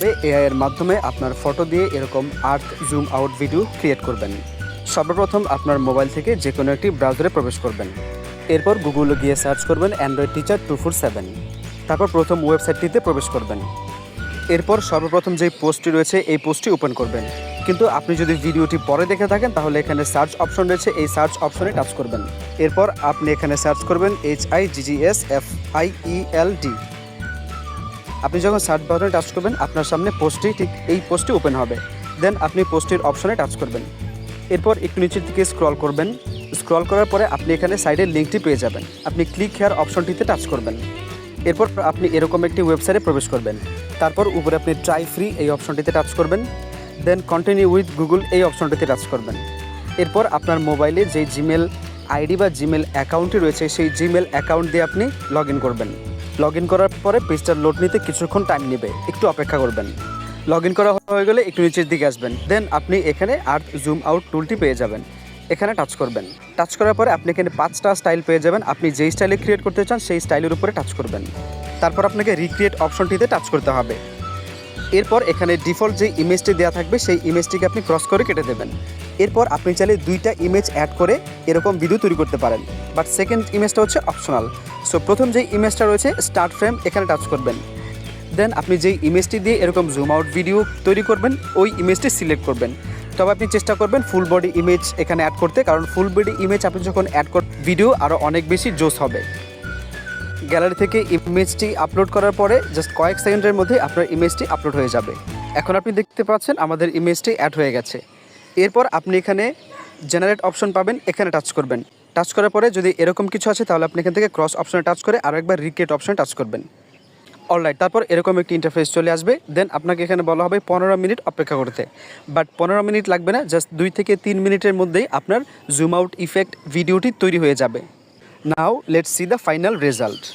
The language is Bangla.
কীভাবে এআই এর মাধ্যমে আপনার ফটো দিয়ে এরকম art zoom out video create করবেন। সর্বপ্রথম আপনার মোবাইল থেকে যে কোনো একটি ব্রাউজারে প্রবেশ করবেন। এরপর গুগলে গিয়ে সার্চ করবেন Android teacher two four seven তারপর প্রথম ওয়েবসাইটটিতে প্রবেশ করবেন। এরপর সর্বপ্রথম যে পোস্টটি রয়েছে, এই পোস্টটি ওপেন করবেন। কিন্তু আপনি যদি ভিডিওটি পরে দেখে থাকেন, তাহলে এখানে সার্চ অপশন রয়েছে, এই সার্চ অপশনে টাচ করবেন। এরপর আপনি এখানে সার্চ করবেন H I GGS F I E L D আপনি যখন সার্চ বাটনে টাচ করবেন, আপনার সামনে পোস্টটি ঠিক এই পোস্টটি ওপেন হবে। দেন আপনি পোস্টের অপশনে টাচ করবেন। এরপর একটু নিচের দিকে স্ক্রল করবেন। স্ক্রল করার পরে আপনি এখানে সাইডের লিঙ্কটি পেয়ে যাবেন। আপনি ক্লিক হেয়ার অপশনটিতে টাচ করবেন। এরপর আপনি এরকম একটি ওয়েবসাইটে প্রবেশ করবেন। তারপর উপরে আপনি ট্রাই ফ্রি এই অপশনটিতে টাচ করবেন। দেন কন্টিনিউ উইথ গুগল এই অপশনটিতে টাচ করবেন। এরপর আপনার মোবাইলে যে জিমেল আইডি বা জিমেল অ্যাকাউন্টটি রয়েছে, সেই জিমেল অ্যাকাউন্ট দিয়ে আপনি লগ ইন করবেন। লগ ইন করার পরে পেজটার লোড নিতে কিছুক্ষণ টাইম নেবে, একটু অপেক্ষা করবেন। লগ ইন করা হয়ে গেলে একটু নিচের দিকে আসবেন, দেন আপনি এখানে আর্ট জুম আউট টুলটি পেয়ে যাবেন। এখানে টাচ করবেন। টাচ করার পরে আপনি এখানে পাঁচটা স্টাইল পেয়ে যাবেন, আপনি যেই স্টাইলে ক্রিয়েট করতে চান সেই স্টাইলের উপরে টাচ করবেন। তারপর আপনাকে রিক্রিয়েট অপশনটিতে টাচ করতে হবে। এরপর এখানে ডিফল্ট যে ইমেজটি দেওয়া থাকবে, সেই ইমেজটিকে আপনি ক্রস করে কেটে দেবেন। এরপর আপনি চাইলে দুইটা ইমেজ অ্যাড করে এরকম ভিডিও তৈরি করতে পারেন। বাট সেকেন্ড ইমেজটা হচ্ছে অপশনাল সো প্রথম যে ইমেজটা রয়েছে স্টার্ট ফ্রেম এখানে টাচ করবেন। দেন আপনি যেই ইমেজটি দিয়ে এরকম জুম আউট ভিডিও তৈরি করবেন, ওই ইমেজটি সিলেক্ট করবেন। তবে আপনি চেষ্টা করবেন ফুল বডি ইমেজ এখানে অ্যাড করতে, কারণ ফুল বডি ইমেজ আপনি যখন অ্যাড কর ভিডিও আরও অনেক বেশি জোস হবে। গ্যালারি থেকে ইমেজটি আপলোড করার পরে জাস্ট কয়েক সেকেন্ডের মধ্যে আপনার ইমেজটি আপলোড হয়ে যাবে। এখন আপনি দেখতে পাচ্ছেন আমাদের ইমেজটি অ্যাড হয়ে গেছে। এরপর আপনি এখানে জেনারেট অপশন পাবেন, এখানে টাচ করবেন। টাচ করার পরে যদি এরকম কিছু আছে, তাহলে আপনি এখান থেকে ক্রস অপশনে টাচ করে আরও একবার রিক্রিয়েট অপশনে টাচ করবেন। অলরাইট তারপর এরকম একটি ইন্টারফেস চলে আসবে। দেন আপনাকে এখানে বলা হবে পনেরো মিনিট অপেক্ষা করতে। বাট পনেরো মিনিট লাগবে না জাস্ট দুই থেকে তিন মিনিটের মধ্যেই আপনার জুম আউট ইফেক্ট ভিডিওটি তৈরি হয়ে যাবে। Now let's see the final result.